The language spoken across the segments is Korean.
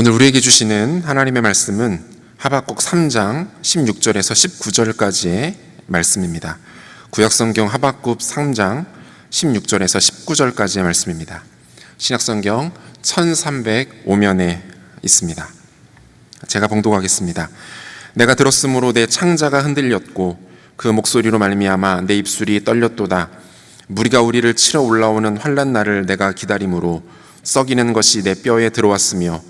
오늘 우리에게 주시는 하나님의 말씀은 하박국 3장 16절에서 19절까지의 말씀입니다. 구약성경 하박국 3장 16절에서 19절까지의 말씀입니다. 신약성경 1305면에 있습니다. 제가 봉독하겠습니다. 내가 들었으므로 내 창자가 흔들렸고 그 목소리로 말미암아 내 입술이 떨렸도다. 무리가 우리를 치러 올라오는 환란 날을 내가 기다림으로 썩이는 것이 내 뼈에 들어왔으며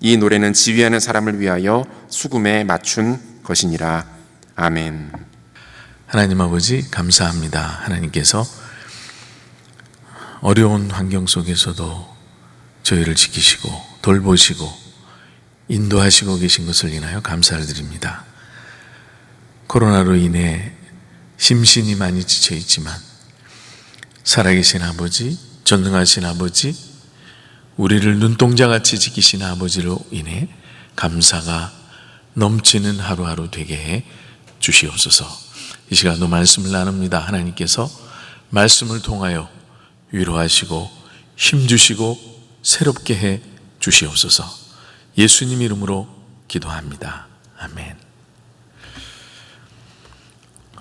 이 노래는 지휘하는 사람을 위하여 수금에 맞춘 것이니라. 아멘. 하나님 아버지 감사합니다. 하나님께서 어려운 환경 속에서도 저희를 지키시고 돌보시고 인도하시고 계신 것을 인하여 감사를 드립니다. 코로나로 인해 심신이 많이 지쳐 있지만 살아계신 아버지, 전능하신 아버지, 우리를 눈동자같이 지키신 아버지로 인해 감사가 넘치는 하루하루 되게 해 주시옵소서. 이 시간도 말씀을 나눕니다. 하나님께서 말씀을 통하여 위로하시고 힘주시고 새롭게 해 주시옵소서. 예수님 이름으로 기도합니다. 아멘.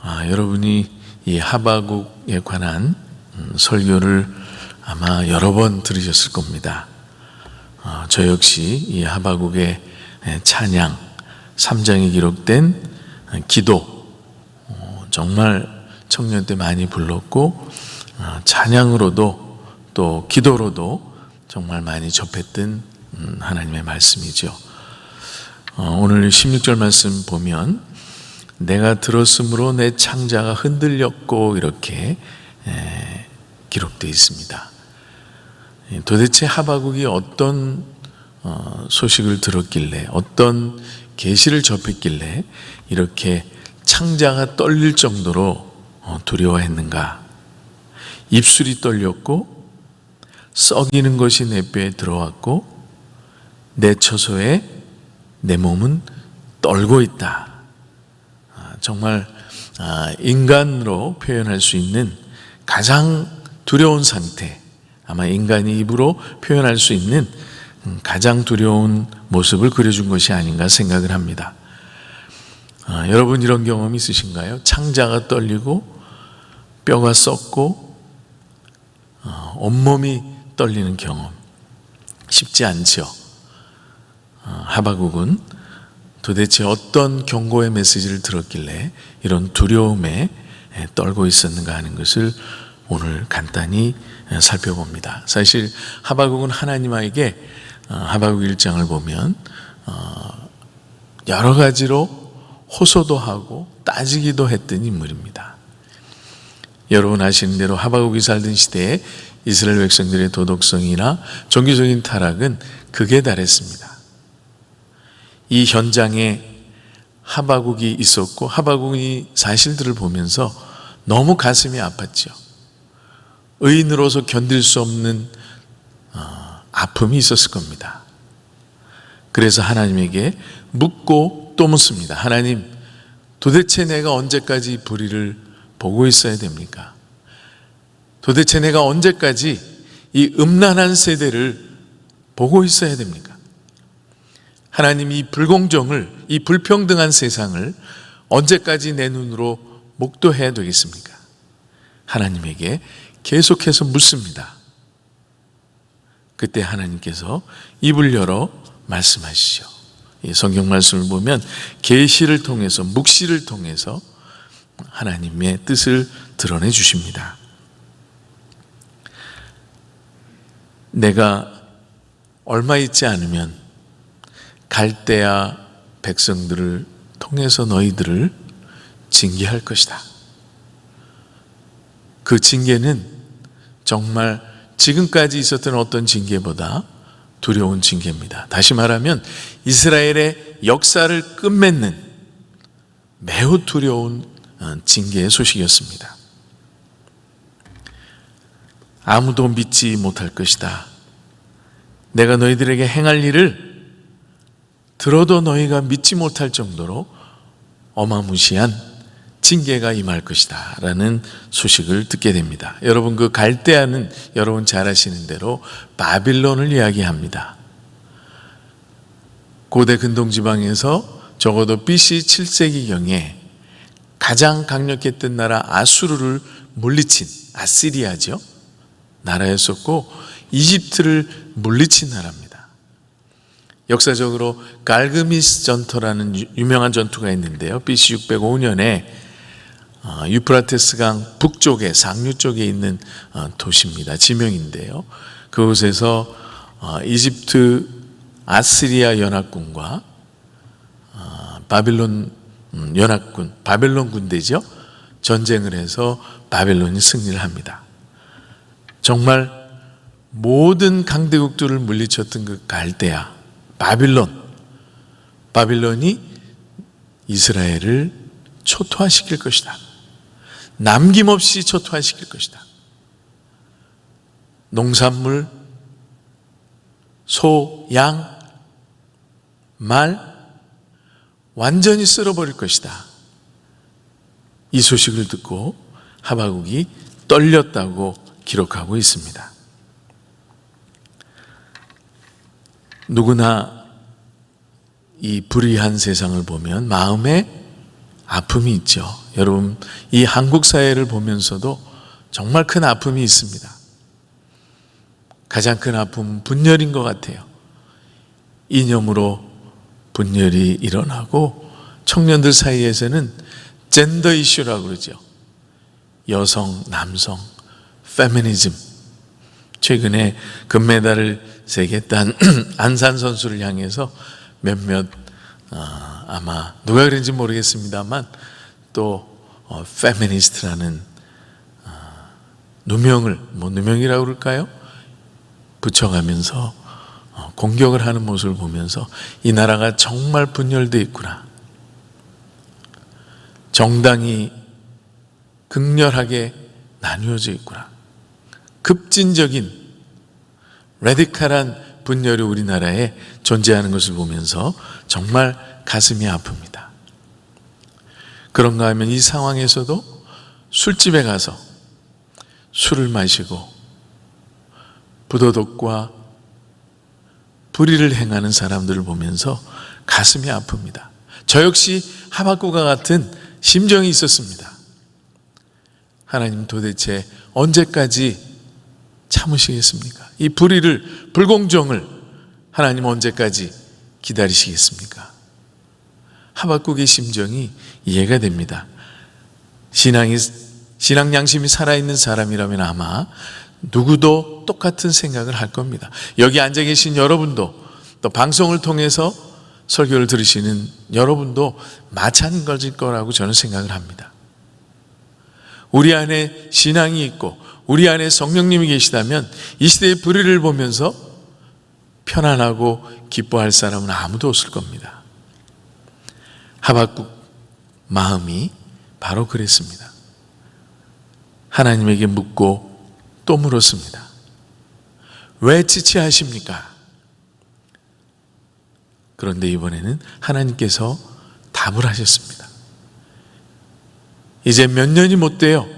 아, 여러분이 이 하바국에 관한 음, 설교를 아마 여러 번 들으셨을 겁니다. 어, 저 역시 이 하바국의 찬양 3장에 기록된 기도 어, 정말 청년 때 많이 불렀고 어, 찬양으로도 또 기도로도 정말 많이 접했던 음, 하나님의 말씀이죠. 오늘 16절 말씀 보면 내가 들었으므로 내 창자가 흔들렸고 이렇게 기록되어 있습니다. 도대체 하바국이 어떤 소식을 들었길래 어떤 계시를 접했길래 이렇게 창자가 떨릴 정도로 어, 두려워했는가? 입술이 떨렸고 썩이는 것이 내 뼈에 들어왔고 내 처소에 내 몸은 떨고 있다. 아, 정말 아, 인간으로 표현할 수 있는 가장 두려운 상태, 아마 인간이 입으로 표현할 수 있는 음, 가장 두려운 모습을 그려준 것이 아닌가 생각을 합니다. 아, 여러분 이런 경험 있으신가요? 창자가 떨리고 뼈가 썩고 어, 온몸이 떨리는 경험 쉽지 않죠. 어, 하바국은 도대체 어떤 경고의 메시지를 들었길래 이런 두려움에 떨고 있었는가 하는 것을 오늘 간단히 살펴봅니다. 사실 하바국은 하나님에게 어, 하바국 1장을 보면 어, 여러 가지로 호소도 하고 따지기도 했던 인물입니다. 여러분 아시는 대로 하바국이 살던 시대에 이스라엘 백성들의 도덕성이나 종교적인 타락은 극에 달했습니다. 이 현장에 하바국이 있었고 하바국이 사실들을 보면서 너무 가슴이 아팠죠. 의인으로서 견딜 수 없는 어, 아픔이 있었을 겁니다. 그래서 하나님에게 묻고 또 묻습니다. 하나님, 도대체 내가 언제까지 불의를 보고 있어야 됩니까? 도대체 내가 언제까지 이 음란한 세대를 보고 있어야 됩니까? 하나님 이 불공정을, 이 불평등한 세상을 언제까지 내 눈으로 목도해야 되겠습니까? 하나님에게 계속해서 묻습니다. 그때 하나님께서 입을 열어 말씀하시죠. 이 성경 말씀을 보면 계시를 통해서 묵시를 통해서 하나님의 뜻을 드러내 주십니다. 내가 얼마 있지 않으면 갈대아 백성들을 통해서 너희들을 징계할 것이다. 그 징계는 정말 지금까지 있었던 어떤 징계보다 두려운 징계입니다. 다시 말하면 이스라엘의 역사를 끝맺는 매우 두려운 어, 징계의 소식이었습니다. 아무도 믿지 못할 것이다. 내가 너희들에게 행할 일을 들어도 너희가 믿지 못할 정도로 어마무시한 징계가 임할 것이다. 라는 소식을 듣게 됩니다. 여러분, 그 갈대아는 여러분 잘 아시는 대로 바빌론을 이야기합니다. 고대 근동지방에서 적어도 BC 7세기경에 가장 강력했던 나라 아수르를 물리친 아시리아죠. 나라였었고 이집트를 물리친 나라입니다. 역사적으로 갈그미스 전투라는 유- 유명한 전투가 있는데요. BC 605년에 어, 유프라테스 강 북쪽에 상류 쪽에 있는 어, 도시입니다. 지명인데요. 그곳에서 어, 이집트 아시리아 연합군과 어, 바빌론 음, 연합군, 바벨론 군대죠. 전쟁을 해서 바벨론이 승리를 합니다. 정말 모든 강대국들을 물리쳤던 그 갈대아, 바빌론, 바빌론이 이스라엘을 초토화시킬 것이다. 남김없이 초토화시킬 것이다. 농산물, 소, 양, 말, 완전히 쓸어버릴 것이다. 이 소식을 듣고 하바국이 떨렸다고 기록하고 있습니다. 누구나 이 불의한 세상을 보면 마음에 아픔이 있죠. 여러분, 이 한국 사회를 보면서도 정말 큰 아픔이 있습니다. 가장 큰 아픔은 분열인 것 같아요. 이념으로 분열이 일어나고 청년들 사이에서는 젠더 이슈라고 그러죠. 여성, 남성, 페미니즘. 최근에 금메달을 세겠다는 안산 선수를 향해서 몇몇 어, 아마 누가 그런지 모르겠습니다만 또 어, 페미니스트라는 어, 누명을 뭐 누명이라고 그럴까요? 붙여가면서 어, 공격을 하는 모습을 보면서 이 나라가 정말 분열되어 있구나. 정당이 극렬하게 나뉘어져 있구나. 급진적인 레디칼한 분열이 우리나라에 존재하는 것을 보면서 정말 가슴이 아픕니다. 그런가 하면 이 상황에서도 술집에 가서 술을 마시고 부도덕과 불의를 행하는 사람들을 보면서 가슴이 아픕니다. 저 역시 하박구가 같은 심정이 있었습니다. 하나님 도대체 언제까지 참으시겠습니까? 이 불의를, 불공정을 하나님 언제까지 기다리시겠습니까? 하박국의 심정이 이해가 됩니다. 신앙이, 신앙 양심이 살아있는 사람이라면 아마 누구도 똑같은 생각을 할 겁니다. 여기 앉아 계신 여러분도 또 방송을 통해서 설교를 들으시는 여러분도 마찬가지일 거라고 저는 생각을 합니다. 우리 안에 신앙이 있고 우리 안에 성령님이 계시다면 이 시대의 불의를 보면서 편안하고 기뻐할 사람은 아무도 없을 겁니다. 하박국 마음이 바로 그랬습니다. 하나님에게 묻고 또 물었습니다. 왜 지체하십니까? 그런데 이번에는 하나님께서 답을 하셨습니다. 이제 몇 년이 못 돼요.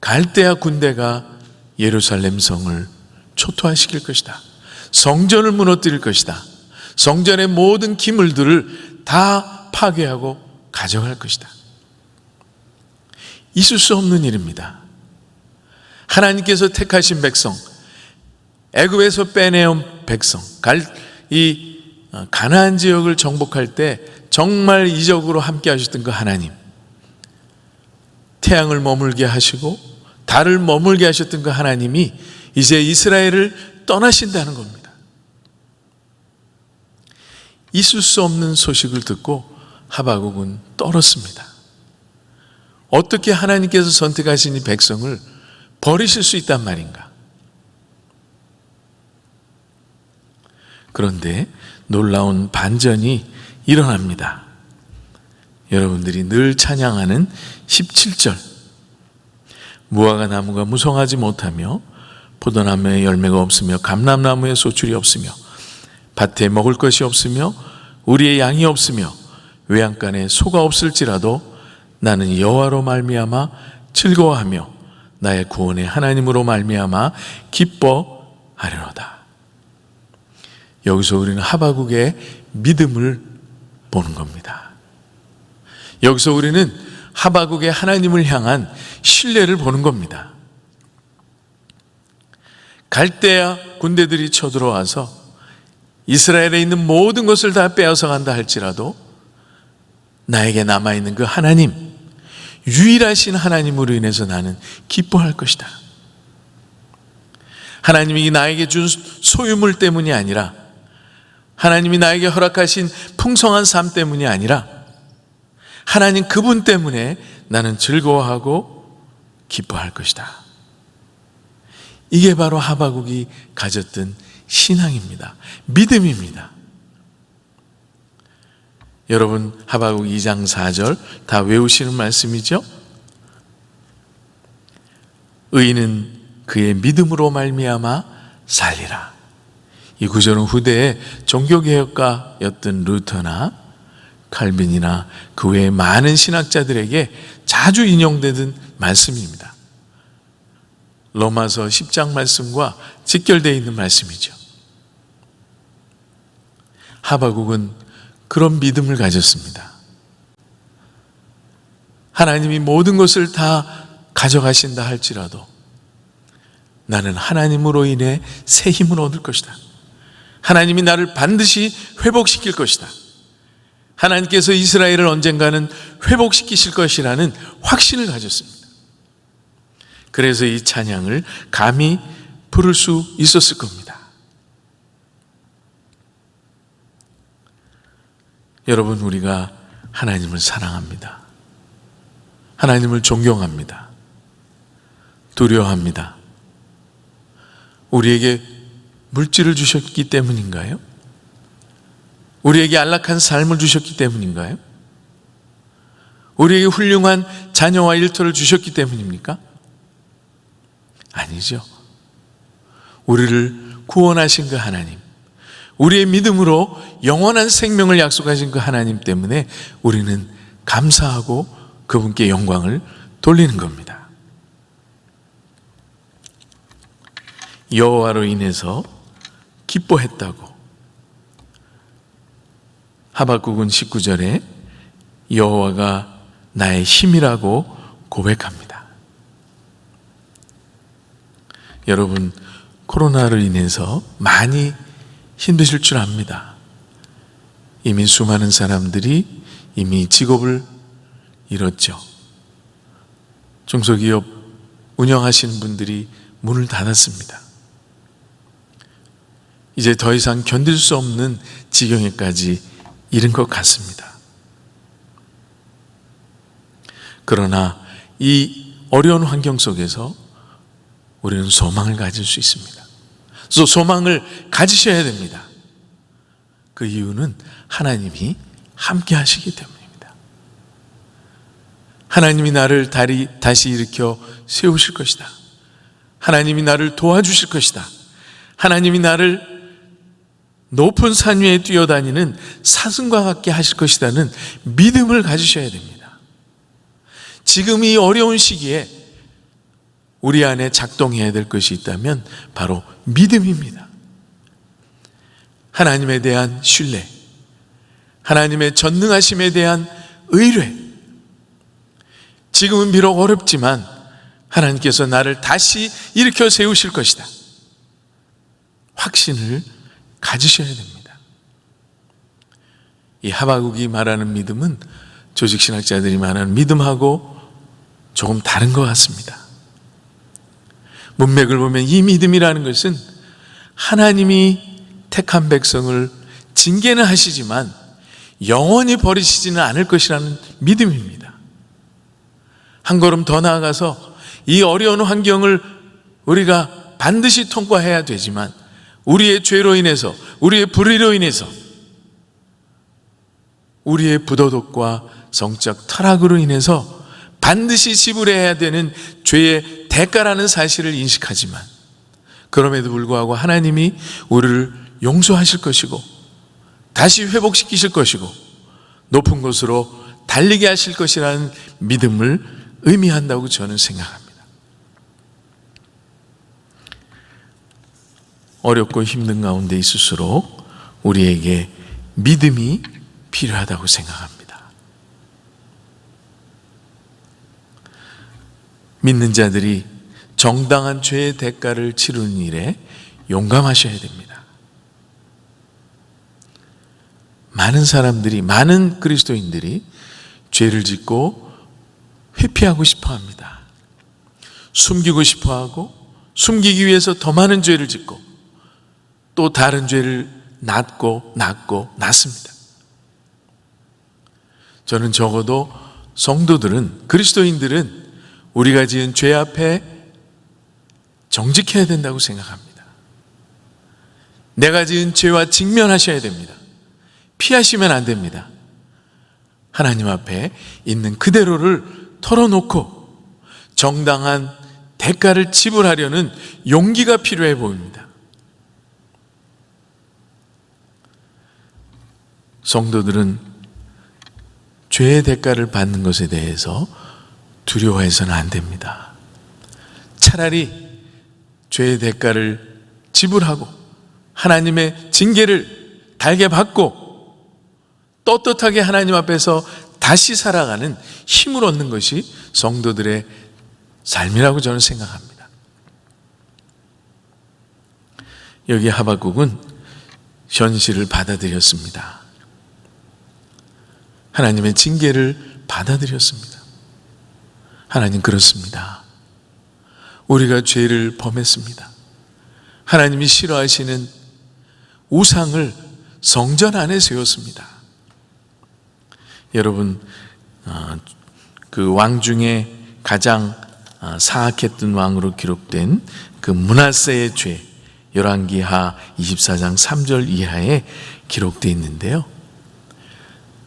갈대아 군대가 예루살렘 성을 초토화시킬 것이다. 성전을 무너뜨릴 것이다. 성전의 모든 기물들을 다 파괴하고 가져갈 것이다. 있을 수 없는 일입니다. 하나님께서 택하신 백성, 애굽에서 빼내온 백성, 이 어, 가나안 지역을 정복할 때 정말 이적으로 함께 하셨던 그 하나님, 태양을 머물게 하시고 달을 머물게 하셨던 그 하나님이 이제 이스라엘을 떠나신다는 겁니다. 있을 수 없는 소식을 듣고 하바국은 떨었습니다. 어떻게 하나님께서 선택하신 이 백성을 버리실 수 있단 말인가? 그런데 놀라운 반전이 일어납니다. 여러분들이 늘 찬양하는 17절. 무화과 나무가 무성하지 못하며 포도나무에 열매가 없으며 감람나무에 소출이 없으며 밭에 먹을 것이 없으며 우리의 양이 없으며 외양간에 소가 없을지라도 나는 여호와로 말미암아 즐거워하며 나의 구원의 하나님으로 말미암아 기뻐하려노다. 여기서 우리는 하바국의 믿음을 보는 겁니다. 여기서 우리는 하바국의 하나님을 향한 신뢰를 보는 겁니다. 갈대아 군대들이 쳐들어와서 이스라엘에 있는 모든 것을 다 빼앗아 간다 할지라도 나에게 남아있는 그 하나님, 유일하신 하나님으로 인해서 나는 기뻐할 것이다. 하나님이 나에게 준 소유물 때문이 아니라 하나님이 나에게 허락하신 풍성한 삶 때문이 아니라 하나님 그분 때문에 나는 즐거워하고 기뻐할 것이다. 이게 바로 하바국이 가졌던 신앙입니다. 믿음입니다. 여러분 하바국 2장 4절 다 외우시는 말씀이죠? 의인은 그의 믿음으로 말미암아 살리라. 이 구절은 후대에 종교개혁가였던 루터나 칼빈이나 그 외의 많은 신학자들에게 자주 인용되던 말씀입니다. 로마서 10장 말씀과 직결되어 있는 말씀이죠. 하바국은 그런 믿음을 가졌습니다. 하나님이 모든 것을 다 가져가신다 할지라도 나는 하나님으로 인해 새 힘을 얻을 것이다. 하나님이 나를 반드시 회복시킬 것이다. 하나님께서 이스라엘을 언젠가는 회복시키실 것이라는 확신을 가졌습니다. 그래서 이 찬양을 감히 부를 수 있었을 겁니다. 여러분, 우리가 하나님을 사랑합니다. 하나님을 존경합니다. 두려워합니다. 우리에게 물질을 주셨기 때문인가요? 우리에게 안락한 삶을 주셨기 때문인가요? 우리에게 훌륭한 자녀와 일터를 주셨기 때문입니까? 아니죠. 우리를 구원하신 그 하나님, 우리의 믿음으로 영원한 생명을 약속하신 그 하나님 때문에 우리는 감사하고 그분께 영광을 돌리는 겁니다. 여호와로 인해서 기뻐했다고 하박국은 19절에 여호와가 나의 힘이라고 고백합니다. 여러분 코로나로 인해서 많이 힘드실 줄 압니다. 이미 수많은 사람들이 이미 직업을 잃었죠. 중소기업 운영하시는 분들이 문을 닫았습니다. 이제 더 이상 견딜 수 없는 지경에까지 이른 것 같습니다. 그러나 이 어려운 환경 속에서 우리는 소망을 가질 수 있습니다. 또 소망을 가지셔야 됩니다. 그 이유는 하나님이 함께 하시기 때문입니다. 하나님이 나를 다리, 다시 일으켜 세우실 것이다. 하나님이 나를 도와주실 것이다. 하나님이 나를 높은 산 위에 뛰어다니는 사슴과 같게 하실 것이라는 믿음을 가지셔야 됩니다. 지금 이 어려운 시기에 우리 안에 작동해야 될 것이 있다면 바로 믿음입니다. 하나님에 대한 신뢰, 하나님의 전능하심에 대한 의뢰. 지금은 비록 어렵지만 하나님께서 나를 다시 일으켜 세우실 것이다. 확신을 가지셔야 됩니다. 이 하바국이 말하는 믿음은 조직신학자들이 말하는 믿음하고 조금 다른 것 같습니다. 문맥을 보면 이 믿음이라는 것은 하나님이 택한 백성을 징계는 하시지만 영원히 버리시지는 않을 것이라는 믿음입니다. 한 걸음 더 나아가서 이 어려운 환경을 우리가 반드시 통과해야 되지만 우리의 죄로 인해서, 우리의 불의로 인해서, 우리의 부도덕과 성적 타락으로 인해서 반드시 지불해야 되는 죄의 대가라는 사실을 인식하지만 그럼에도 불구하고 하나님이 우리를 용서하실 것이고 다시 회복시키실 것이고 높은 곳으로 달리게 하실 것이라는 믿음을 의미한다고 저는 생각합니다. 어렵고 힘든 가운데 있을수록 우리에게 믿음이 필요하다고 생각합니다. 믿는 자들이 정당한 죄의 대가를 치르는 일에 용감하셔야 됩니다. 많은 사람들이, 많은 그리스도인들이 죄를 짓고 회피하고 싶어 합니다. 숨기고 싶어 하고, 숨기기 위해서 더 많은 죄를 짓고, 또 다른 죄를 낳고, 낳고, 낳습니다. 저는 적어도 성도들은, 그리스도인들은 우리가 지은 죄 앞에 정직해야 된다고 생각합니다. 내가 지은 죄와 직면하셔야 됩니다. 피하시면 안 됩니다. 하나님 앞에 있는 그대로를 털어놓고 정당한 대가를 지불하려는 용기가 필요해 보입니다. 성도들은 죄의 대가를 받는 것에 대해서 두려워해서는 안 됩니다. 차라리 죄의 대가를 지불하고 하나님의 징계를 달게 받고 떳떳하게 하나님 앞에서 다시 살아가는 힘을 얻는 것이 성도들의 삶이라고 저는 생각합니다. 여기 하박국은 현실을 받아들였습니다. 하나님의 징계를 받아들였습니다. 하나님 그렇습니다. 우리가 죄를 범했습니다. 하나님이 싫어하시는 우상을 성전 안에 세웠습니다. 여러분, 어, 그왕 중에 가장 어, 사악했던 왕으로 기록된 그 문하세의 죄, 열왕기하 24장 3절 이하에 기록되어 있는데요.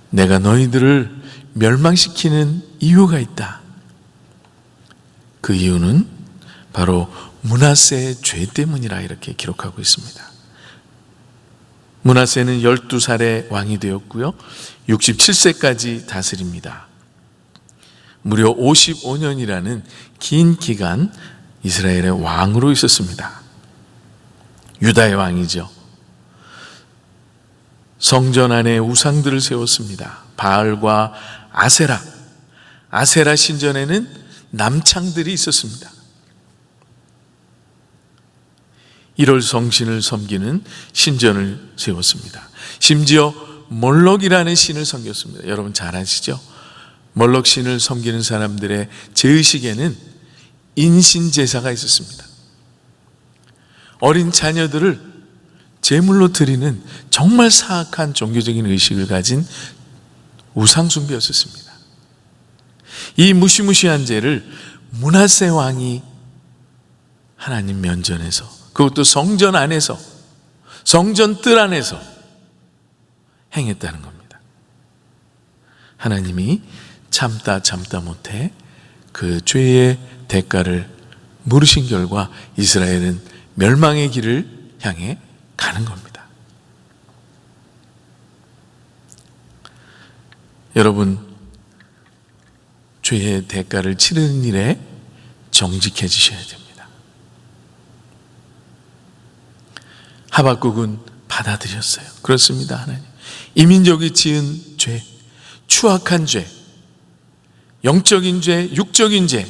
내가 너희들을 멸망시키는 이유가 있다. 그 이유는 바로 문하세의 죄 때문이라 이렇게 기록하고 있습니다. 문하세는 12살의 왕이 되었고요. 67세까지 다스립니다. 무려 55년이라는 긴 기간 이스라엘의 왕으로 있었습니다. 유다의 왕이죠. 성전 안에 우상들을 세웠습니다. 바알과 아세라. 아세라 신전에는 남창들이 있었습니다. 1월 성신을 섬기는 신전을 세웠습니다. 심지어 몰록이라는 신을 섬겼습니다. 여러분 잘 아시죠? 몰록 신을 섬기는 사람들의 제의식에는 인신 제사가 있었습니다. 어린 자녀들을 제물로 드리는 정말 사악한 종교적인 의식을 가진 우상 숭배였었습니다. 이 무시무시한 죄를 문하세 왕이 하나님 면전에서 그것도 성전 안에서 성전 뜰 안에서 행했다는 겁니다. 하나님이 참다 참다 못해 그 죄의 대가를 물으신 결과 이스라엘은 멸망의 길을 향해 가는 겁니다. 여러분, 죄의 대가를 치르는 일에 정직해지셔야 됩니다. 하박국은 받아들였어요. 그렇습니다, 하나님. 이민족이 지은 죄, 추악한 죄, 영적인 죄, 육적인 죄,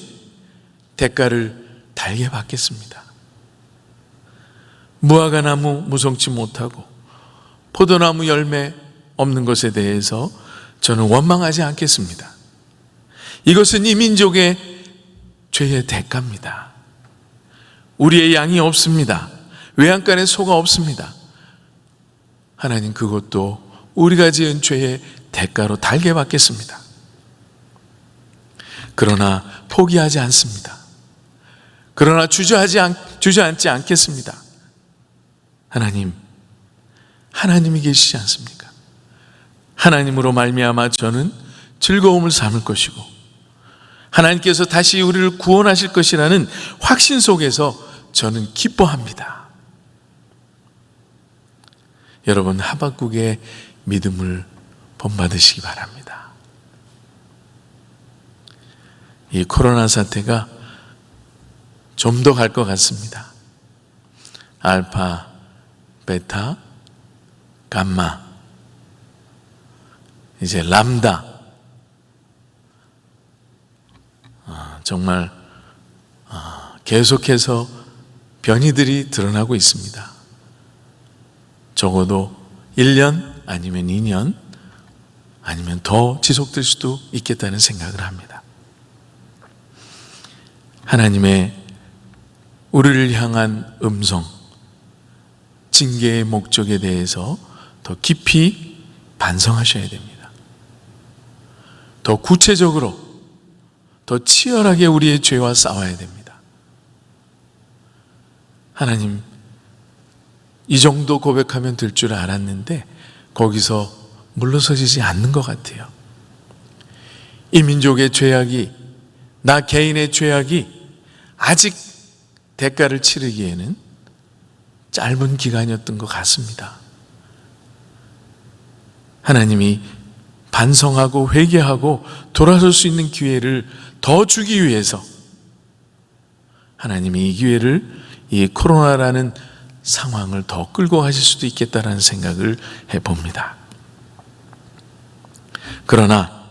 대가를 달게 받겠습니다. 무화과 나무 무성치 못하고 포도나무 열매 없는 것에 대해서 저는 원망하지 않겠습니다. 이것은 이 민족의 죄의 대가입니다. 우리의 양이 없습니다. 외양간에 소가 없습니다. 하나님 그것도 우리가 지은 죄의 대가로 달게 받겠습니다. 그러나 포기하지 않습니다. 그러나 주저하지 않, 주저앉지 않겠습니다. 하나님, 하나님이 계시지 않습니까? 하나님으로 말미암아 저는 즐거움을 삼을 것이고 하나님께서 다시 우리를 구원하실 것이라는 확신 속에서 저는 기뻐합니다. 여러분 하박국의 믿음을 본받으시기 바랍니다. 이 코로나 사태가 좀 더 갈 것 같습니다. 알파, 베타, 감마, 이제 람다. 정말 아, 계속해서 변이들이 드러나고 있습니다. 적어도 1년 아니면 2년 아니면 더 지속될 수도 있겠다는 생각을 합니다. 하나님의 우리를 향한 음성, 징계의 목적에 대해서 더 깊이 반성하셔야 됩니다. 더 구체적으로, 더 치열하게 우리의 죄와 싸워야 됩니다. 하나님, 이 정도 고백하면 될 줄 알았는데 거기서 물러서지지 않는 것 같아요. 이 민족의 죄악이 나 개인의 죄악이 아직 대가를 치르기에는 짧은 기간이었던 것 같습니다. 하나님이 반성하고 회개하고 돌아설 수 있는 기회를 더 주기 위해서 하나님이 이 기회를 이 코로나라는 상황을 더 끌고 가실 수도 있겠다라는 생각을 해봅니다. 그러나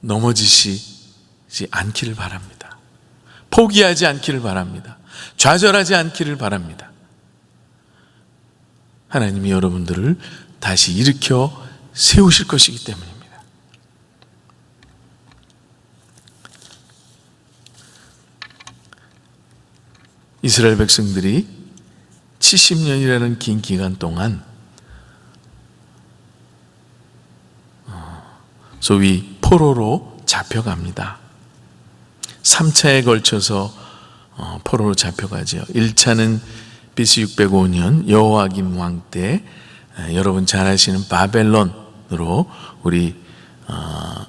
넘어지시지 않기를 바랍니다. 포기하지 않기를 바랍니다. 좌절하지 않기를 바랍니다. 하나님이 여러분들을 다시 일으켜 세우실 것이기 때문입니다. 이스라엘 백성들이 70년이라는 긴 기간 동안 어, 소위 포로로 잡혀갑니다. 3차에 걸쳐서 어, 포로로 잡혀가죠. 1차는 BC 605년 여호와김 왕 때 여러분 잘 아시는 바벨론으로 우리 어,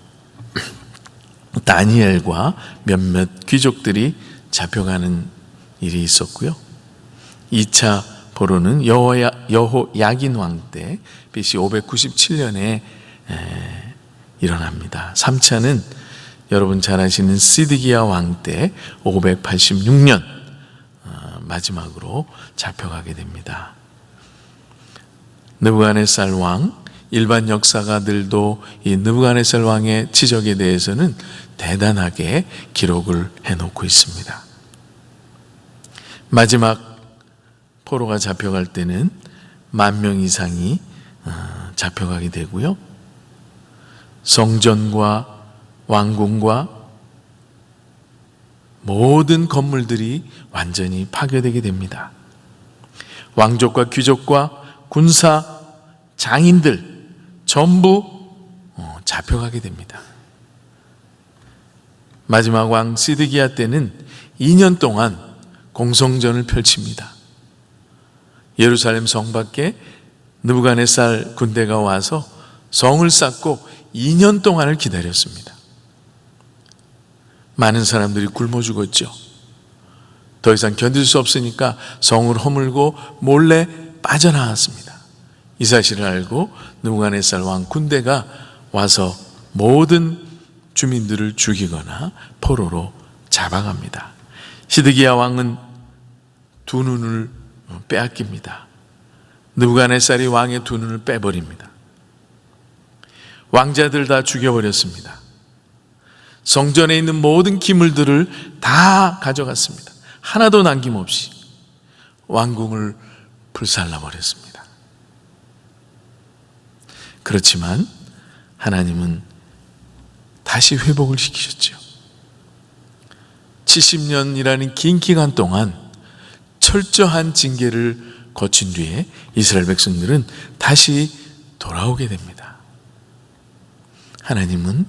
다니엘과 몇몇 귀족들이 잡혀가는 일이 있었고요. 2차 포로는 여호야, 여호 야긴 왕 때 BC 597년에 일어납니다. 3차는 여러분 잘 아시는 시드기야 왕 때 586년 어, 마지막으로 잡혀가게 됩니다. 느부갓네살 왕 일반 역사가들도 이 느부갓네살 왕의 지적에 대해서는 대단하게 기록을 해놓고 있습니다. 마지막 포로가 잡혀갈 때는 만 명 이상이 어, 잡혀가게 되고요. 성전과 왕궁과 모든 건물들이 완전히 파괴되게 됩니다. 왕족과 귀족과 군사 장인들 전부 어, 잡혀가게 됩니다. 마지막 왕 시드기야 때는 2년 동안 공성전을 펼칩니다. 예루살렘 성 밖에 느부갓네살 군대가 와서 성을 쌓고 2년 동안을 기다렸습니다. 많은 사람들이 굶어 죽었죠. 더 이상 견딜 수 없으니까 성을 허물고 몰래 빠져나왔습니다. 이 사실을 알고 느부갓네살 왕 군대가 와서 모든 주민들을 죽이거나 포로로 잡아갑니다. 시드기야 왕은 두 눈을 빼앗깁니다. 느부갓네살이 왕의 두 눈을 빼버립니다. 왕자들 다 죽여버렸습니다. 성전에 있는 모든 기물들을 다 가져갔습니다. 하나도 남김없이 왕궁을 불살라 버렸습니다. 그렇지만 하나님은 다시 회복을 시키셨죠. 70년이라는 긴 기간 동안 철저한 징계를 거친 뒤에 이스라엘 백성들은 다시 돌아오게 됩니다. 하나님은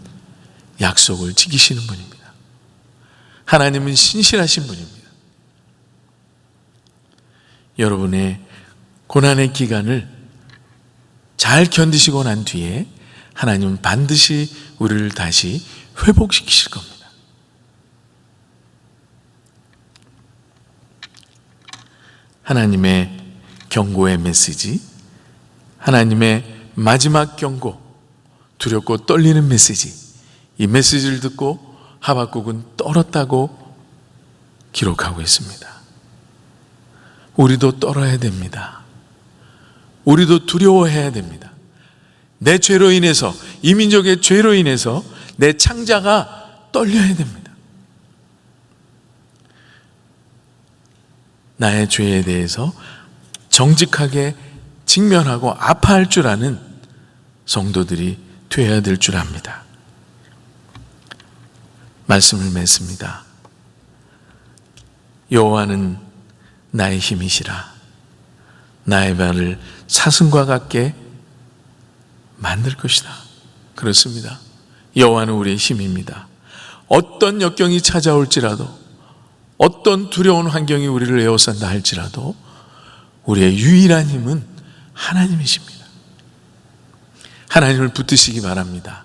약속을 지키시는 분입니다. 하나님은 신실하신 분입니다. 여러분의 고난의 기간을 잘 견디시고 난 뒤에 하나님은 반드시 우리를 다시 회복시키실 겁니다. 하나님의 경고의 메시지, 하나님의 마지막 경고, 두렵고 떨리는 메시지, 이 메시지를 듣고 하박국은 떨었다고 기록하고 있습니다. 우리도 떨어야 됩니다. 우리도 두려워해야 됩니다. 내 죄로 인해서, 이민족의 죄로 인해서 내 창자가 떨려야 됩니다. 나의 죄에 대해서 정직하게 직면하고 아파할 줄 아는 성도들이 되어야 될 줄 압니다. 말씀을 맺습니다. 여호와는 나의 힘이시라. 나의 발을 사슴과 같게 만들 것이다. 그렇습니다. 여호와는 우리의 힘입니다. 어떤 역경이 찾아올지라도 어떤 두려운 환경이 우리를 에워싼다 할지라도 우리의 유일한 힘은 하나님이십니다. 하나님을 붙드시기 바랍니다.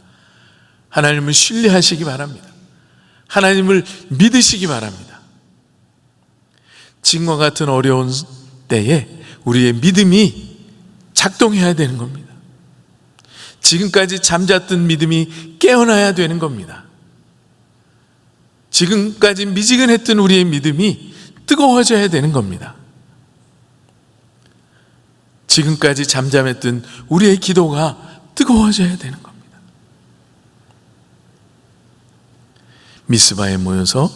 하나님을 신뢰하시기 바랍니다. 하나님을 믿으시기 바랍니다. 지금과 같은 어려운 때에 우리의 믿음이 작동해야 되는 겁니다. 지금까지 잠잤던 믿음이 깨어나야 되는 겁니다. 지금까지 미지근했던 우리의 믿음이 뜨거워져야 되는 겁니다. 지금까지 잠잠했던 우리의 기도가 뜨거워져야 되는 겁니다. 미스바에 모여서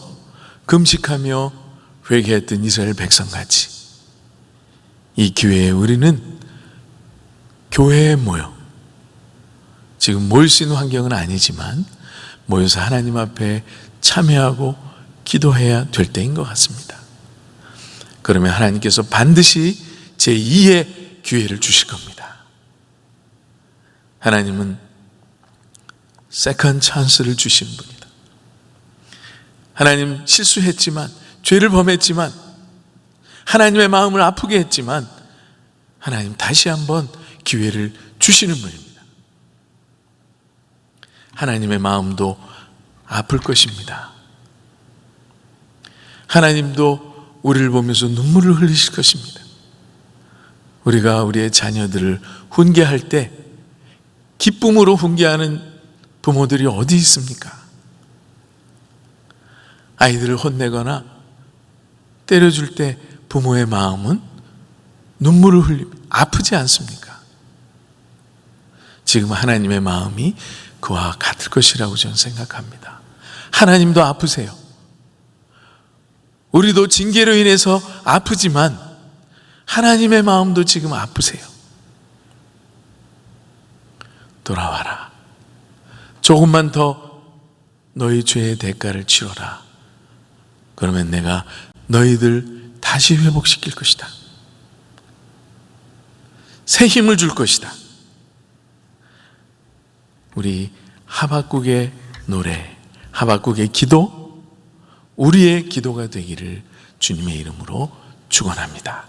금식하며 회개했던 이스라엘 백성같이 이 기회에 우리는 교회에 모여 지금 있는 환경은 아니지만 모여서 하나님 앞에 참여하고 기도해야 될 때인 것 같습니다. 그러면 하나님께서 반드시 제2의 기회를 주실 겁니다. 하나님은 세컨 찬스를 주신 분이다. 하나님 실수했지만 죄를 범했지만 하나님의 마음을 아프게 했지만 하나님 다시 한번 기회를 주시는 분입니다. 하나님의 마음도 아플 것입니다. 하나님도 우리를 보면서 눈물을 흘리실 것입니다. 우리가 우리의 자녀들을 훈계할 때 기쁨으로 훈계하는 부모들이 어디 있습니까? 아이들을 혼내거나 때려줄 때 부모의 마음은 눈물을 흘립니다. 아프지 않습니까? 지금 하나님의 마음이 그와 같을 것이라고 저는 생각합니다. 하나님도 아프세요. 우리도 징계로 인해서 아프지만 하나님의 마음도 지금 아프세요. 돌아와라. 조금만 더 너희 죄의 대가를 치러라. 그러면 내가 너희들 다시 회복시킬 것이다. 새 힘을 줄 것이다. 우리 하박국의 노래, 하박국의 기도, 우리의 기도가 되기를 주님의 이름으로 축원합니다.